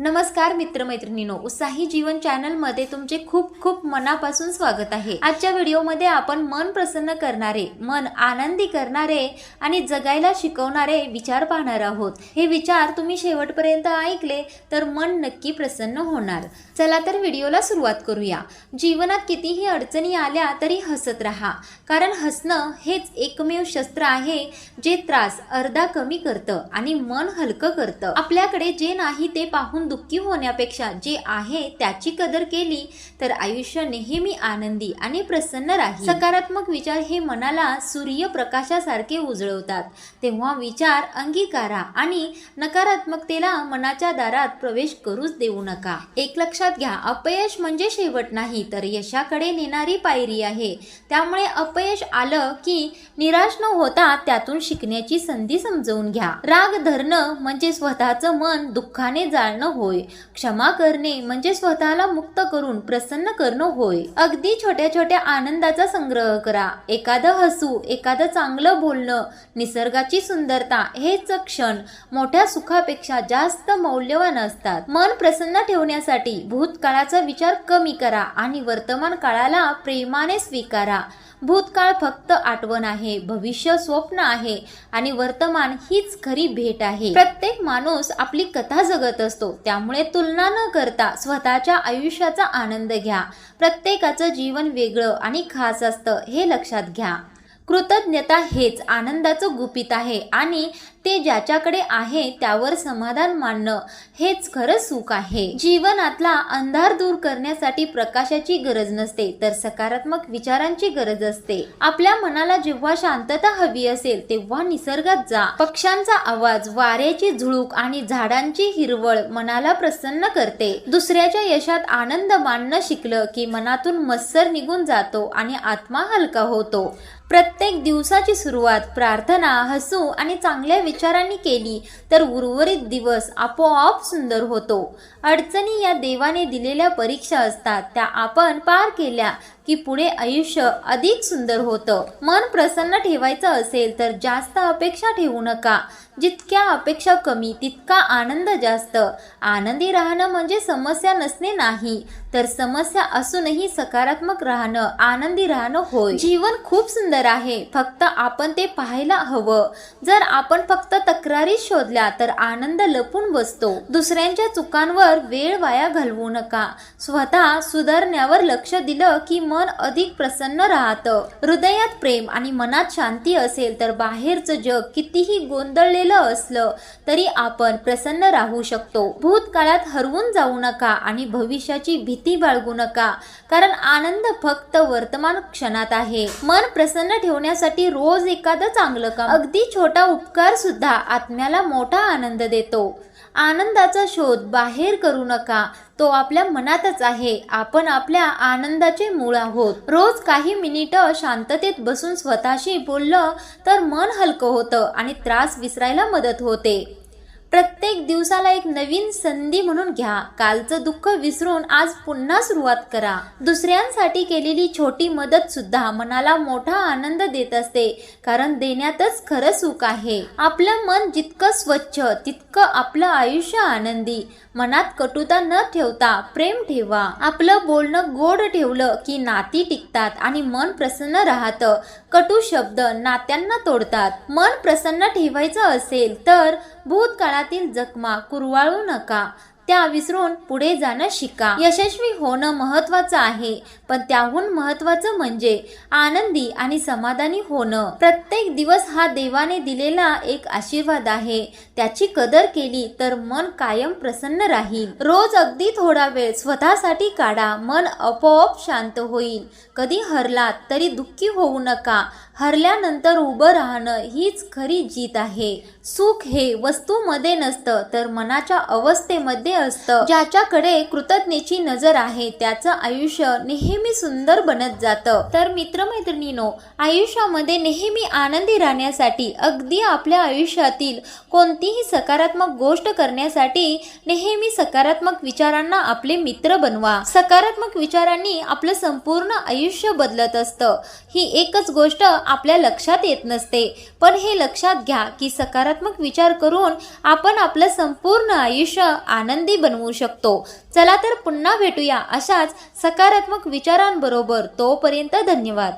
नमस्कार मित्रमैत्रिणींनो उत्साही जीवन चॅनलमध्ये तुमचे खूप खूप मनापासून स्वागत आहे. आजच्या व्हिडिओमध्ये आपण मन प्रसन्न करणारे मन आनंदी करणारे आणि जगायला शिकवणारे विचार पाहणार आहोत. हे विचार तुम्ही शेवटपर्यंत ऐकले तर मन नक्की प्रसन्न होणार. चला तर व्हिडिओला सुरुवात करूया. जीवनात कितीही अडचणी आल्या तरी हसत राहा. कारण हसणं हेच एकमेव शस्त्र आहे जे त्रास अर्धा कमी करतं आणि मन हलकं करतं. आपल्याकडे जे नाही ते पाहून दुःखी होण्यापेक्षा जे आहे त्याची कदर केली तर आयुष्य नेहमी आनंदी आणि प्रसन्न राहील. सकारात्मक विचार हे मनाला सूर्यप्रकाशासारखे उजळवतात. तेव्हा विचार अंगीकारा आणि नकारात्मकतेला मनाच्या दारात प्रवेश करूच देऊ नका. एक लक्षात घ्या अपयश म्हणजे शेवट नाही तर यशाकडे नेणारी पायरी आहे. त्यामुळे अपयश आलं की निराश न होता त्यातून शिकण्याची संधी समजवून घ्या. राग धरणं म्हणजे स्वतःचं मन दुःखाने जाळणं होय. क्षमा करणे म्हणजे स्वतःला मुक्त करून प्रसन्न करणं होय. अगदी छोट्या छोट्या आनंदाचा संग्रह करा. एखादं हसू एखादं चांगलं बोलणं निसर्गाची सुंदरता हेच क्षण मोठ्या सुखापेक्षा जास्त मौल्यवान असतात. मन प्रसन्न ठेवण्यासाठी भूतकाळाचा विचार कमी करा आणि वर्तमान काळाला प्रेमाने स्वीकारा. भूतकाळ फक्त आठवण आहे भविष्य स्वप्न आहे आणि वर्तमान हीच खरी भेट आहे. प्रत्येक माणूस आपली कथा जगत असतो त्यामुळे तुलना न करता स्वतःच्या आयुष्याचा आनंद घ्या. प्रत्येकाचं जीवन वेगळं आणि खास असतं हे लक्षात घ्या. कृतज्ञता हेच आनंदाचं गुपित आहे आणि ते ज्याच्याकडे आहे त्यावर समाधान मानणं हेच खरं सुख आहे. जीवनातला अंधार दूर करण्यासाठी प्रकाशाची गरज नसते तर सकारात्मक विचारांची गरज असते. आपल्या मनाला जेव्हा शांतता हवी असेल तेव्हा निसर्गात जा. पक्ष्यांचा आवाज वाऱ्याची झुळूक आणि झाडांची हिरवळ मनाला प्रसन्न करते. दुसऱ्याच्या यशात आनंद मानणं शिकलं की मनातून मत्सर निघून जातो आणि आत्मा हलका होतो. प्रत्येक दिवसाची सुरुवात प्रार्थना हसू आणि चांगल्या विचारांनी केली तर उर्वरित दिवस आपोआप सुंदर होतो. अडचणी या देवाने दिलेल्या परीक्षा असतात त्या आपण पार केल्या की पुढे आयुष्य अधिक सुंदर होतं. मन प्रसन्न ठेवायचं असेल तर जास्त अपेक्षा ठेवू नका. जितक्या अपेक्षा कमी तितका आनंद जास्त. आनंदी राहणं म्हणजे समस्या नसणे नाही तर समस्या असूनही सकारात्मक राहणं आनंदी राहणं होय. जीवन खूप सुंदर आहे फक्त आपण ते पाहायला हवं. जर आपण फक्त तक्रारी शोधल्या तर आनंद लपून बसतो. दुसऱ्यांच्या चुकांवर वेळ वाया घालवू नका. स्वतः सुधारण्यावर लक्ष दिलं की मन अधिक प्रसन्न राहतं. हृदयात प्रेम आणि मनात शांती असेल तर बाहेरचं जग कितीही गोंधळलेलं असलं तरी आपण प्रसन्न राहू शकतो. भूतकाळात हरवून जाऊ नका आणि भविष्याची भीती बाळगू नका कारण आनंद फक्त वर्तमान क्षणात आहे. मन प्रसन्न ठेवण्यासाठी रोज एखादं चांगलं काम अगदी छोटा उपकार सुद्धा आत्म्याला मोठा आनंद देतो. आनंदाचा शोध बाहेर करू नका. तो आपल्या मनातच आहे. आपण आपल्या आनंदाचे मूळ आहोत. रोज काही मिनिटं शांततेत बसून स्वतःशी बोललं तर मन हलकं होतं आणि त्रास विसरायला मदत होते. प्रत्येक दिवसाला एक नवीन संधी म्हणून घ्या. कालचं दुःख विसरून आज पुन्हा सुरुवात करा. दुसऱ्यांसाठी केलेली छोटी मदत सुद्धा मनाला मोठा आनंद देत असते कारण देण्यातच खरं सुख आहे. आपलं मन जितकं स्वच्छ तितकं आपलं आयुष्य आनंदी. मनात कटुता न ठेवता प्रेम ठेवा. आपलं बोलणं गोड ठेवलं की नाती टिकतात आणि मन प्रसन्न राहतं. कटू शब्द नात्यांना तोडतात. मन प्रसन्न ठेवायचं असेल तर भूतकाळातील जखमा कुरवाळू नका. त्या विसरून पुढे जाणं शिका. यशस्वी होणं महत्वाचं आहे. पण त्याहून महत्वाचं म्हणजे आनंदी आणि समाधानी होणं. प्रत्येक दिवस हा देवाने दिलेला एक आशीर्वाद आहे. त्याची कदर केली तर मन कायम प्रसन्न राहील. रोज अगदी थोडा वेळ स्वतःसाठी काढा. मन आपोआप शांत होईल. कधी हरलात तरी दुःखी होऊ नका. हरल्यानंतर उभं राहणं हीच खरी जीत आहे. सुख हे वस्तूमध्ये नसतं तर मनाच्या अवस्थेमध्ये असतं. ज्याच्याकडे कृतज्ञेची नजर आहे त्याचं आयुष्य नेहमी सुंदर बनत जातं. तर मित्रमैत्रिणीनो आयुष्यामध्ये नेहमी आनंदी राहण्यासाठी अगदी आपल्या आयुष्यातील कोणतीही सकारात्मक गोष्ट करण्यासाठी नेहमी सकारात्मक विचारांना आपले मित्र बनवा. सकारात्मक विचारांनी आपलं संपूर्ण आयुष्य बदलत असतं. ही एकच गोष्ट आपल्या लक्षात येत नसते. पण हे लक्षात घ्या की सकारात्मक विचार करून आपण आपलं संपूर्ण आयुष्य आनंदी बनवू शकतो. चला तर पुन्हा भेटूया अशाच सकारात्मक विचारांबरोबर. तोपर्यंत धन्यवाद.